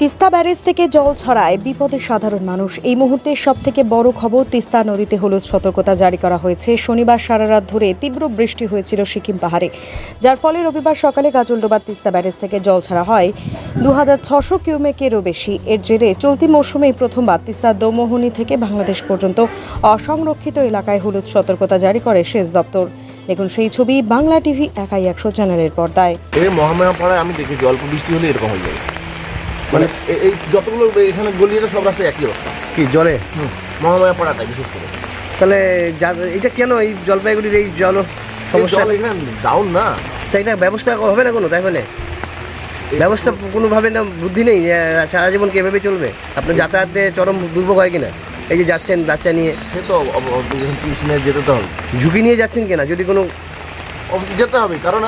Teesta barrage থেকে জল ছড়ায়। বিপদে সাধারণ মানুষ। এই মুহূর্তে সব থেকে বড় খবর তিস্তা নদীতে হলুদ সতর্কতা জারি করা হয়েছে। শনিবার সারা রাত ধরে তীব্র বৃষ্টি হয়েছিল সিকিম পাহাড়ে। যার ফলে রবিবার সকালে গাজলডোবা তিস্তা ব্যারেজ থেকে জল ছাড়া হয়। দু হাজার ছশো কিউমেকেরও বেশি। এর জেরে চলতি মৌসুমেই প্রথমবার তিস্তা দৌমোহনী থেকে বাংলাদেশ পর্যন্ত অসংরক্ষিত এলাকায় হলুদ সতর্কতা জারি করে সেচ দপ্তর। দেখুন সেই ছবি বাংলা টিভি একাই একশো চ্যানেলের পর্দায়। এই মহামায়া পাড়ায় আমি দেখেছি, অল্প বৃষ্টি হলে এরকম হয়ে যাবে মানে এই যতগুলো এখানে গলি আছে সব রাস্তায় একই অবস্থা। কি জলে? মহামায়া পাড়াটা বিশেষ করে। তাহলে এটা কেন এই জলপাইগুড়ির এই জল সমস্যা? এখানে ডাউন না। তা এটা ব্যবস্থা হবে না কোনো তাই বলে ব্যবস্থা কোনোভাবে না বুদ্ধি নেই সারা জীবন কি এভাবে চলবে? আপনার যাতায়াতে চরম দুর্ভোগ হয় কিনা? এই যে যাচ্ছেন বাচ্চা নিয়ে। সে তো যেতে তো হবে। ঝুঁকি নিয়ে যাচ্ছেন কিনা? যদি কোনো যেতে হবে কারণ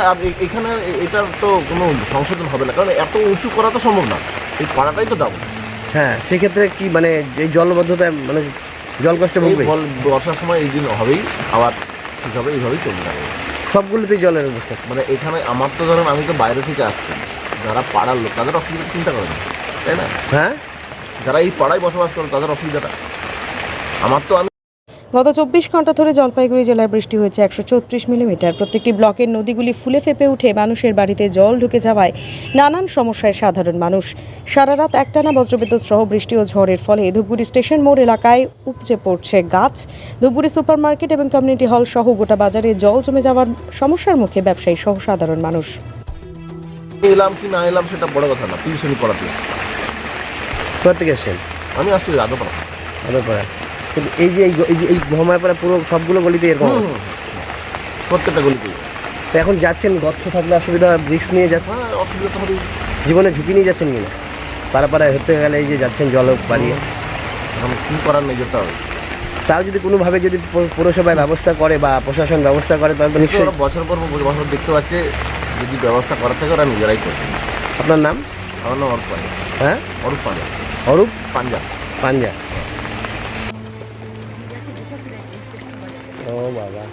এখানে এটার তো কোনো সংশোধন হবে না কারণ এত উঁচু করা তো সম্ভব না। এই পাড়াটাই তো ডাউন হ্যাঁ সেক্ষেত্রে কি মানে এই জলবদ্ধতায় মানে জল কষ্ট ভুগবে? জল বর্ষার সময় এই দিন হবেই আবার ঠিক হবে এইভাবেই চলতে থাকবে সবগুলোতেই জলের অবস্থা। মানে এখানে আমার তো ধরেন আমি তো বাইরে থেকে আসছি। যারা পাড়ার লোক তাদের অসুবিধা চিন্তা করে না তাই না? হ্যাঁ? যারা এই পাড়ায় বসবাস করে তাদের অসুবিধাটা। আমার তো আমি গত চব্বিশ ঘণ্টা ধরে জলপাইগুড়ি জেলায় বৃষ্টি হয়েছে একশো চৌত্রিশ মিলিমিটার। প্রত্যেকটি ব্লকের নদীগুলি ফুলে ফেপে উঠে মানুষের বাড়িতে জল ঢুকে যাওয়ায় নানান সমস্যায় সাধারণ মানুষ। সারা রাত একটানা বজ্রবিদ্যুৎ সহ বৃষ্টি ও ঝড়ের ফলে ধূপগুড়ি স্টেশন মোড় এলাকায় উপচে পড়ছে গাছ। ধূপগুড়ি সুপার মার্কেট এবং কমিউনিটি হল সহ গোটা বাজারে জল জমে যাওয়ার সমস্যার মুখে ব্যবসায়ী সহ সাধারণ মানুষ। এলাম কি না এলাম সেটা বড় কথা না টিউশনি পড়াতে কোথা থেকে এসছেন? আমি আসছি রাজপাড়া কিন্তু এই যে এই মহামায়াপাড়া পুরো সবগুলো গলিতে এরকম প্রত্যেকটা গলিতে তো এখন যাচ্ছেন গর্ত থাকলে অসুবিধা রিস্ক নিয়ে যাচ্ছেন? হ্যাঁ অসুবিধা তো হবেই। জীবনে ঝুঁকি নিয়ে যাচ্ছেন কিনা? পাড়া পাড়ায় হতে গেলে এই যে যাচ্ছেন জল বাড়িয়ে এখন কী করার নেই যেতে হবে। তাও যদি কোনোভাবে যদি পৌরসভায় ব্যবস্থা করে বা প্রশাসন ব্যবস্থা করে তাহলে তো নিশ্চয়ই বছর পর বছর দেখতে পাচ্ছে যদি ব্যবস্থা করার থাকে ওরা নিজেরাই করছে আপনার নাম? আমার নাম অরূপ পাঞ্জা হ্যাঁ? অরূপ পাঞ্জা অরূপ? পাঞ্জা। পাঞ্জা। ও বাবা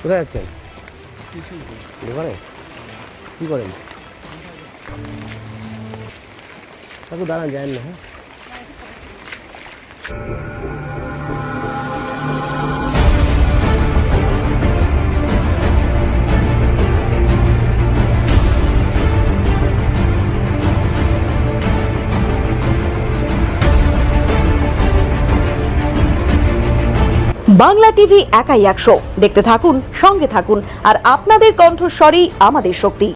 কোথায় আছেন দোকানে কী করেন? কাকু দাঁড়ান যায় না হ্যাঁ? বাংলা টিভি একাই একশো দেখতে থাকুন সঙ্গে থাকুন আর আপনাদের কণ্ঠস্বরেই আমাদের শক্তি।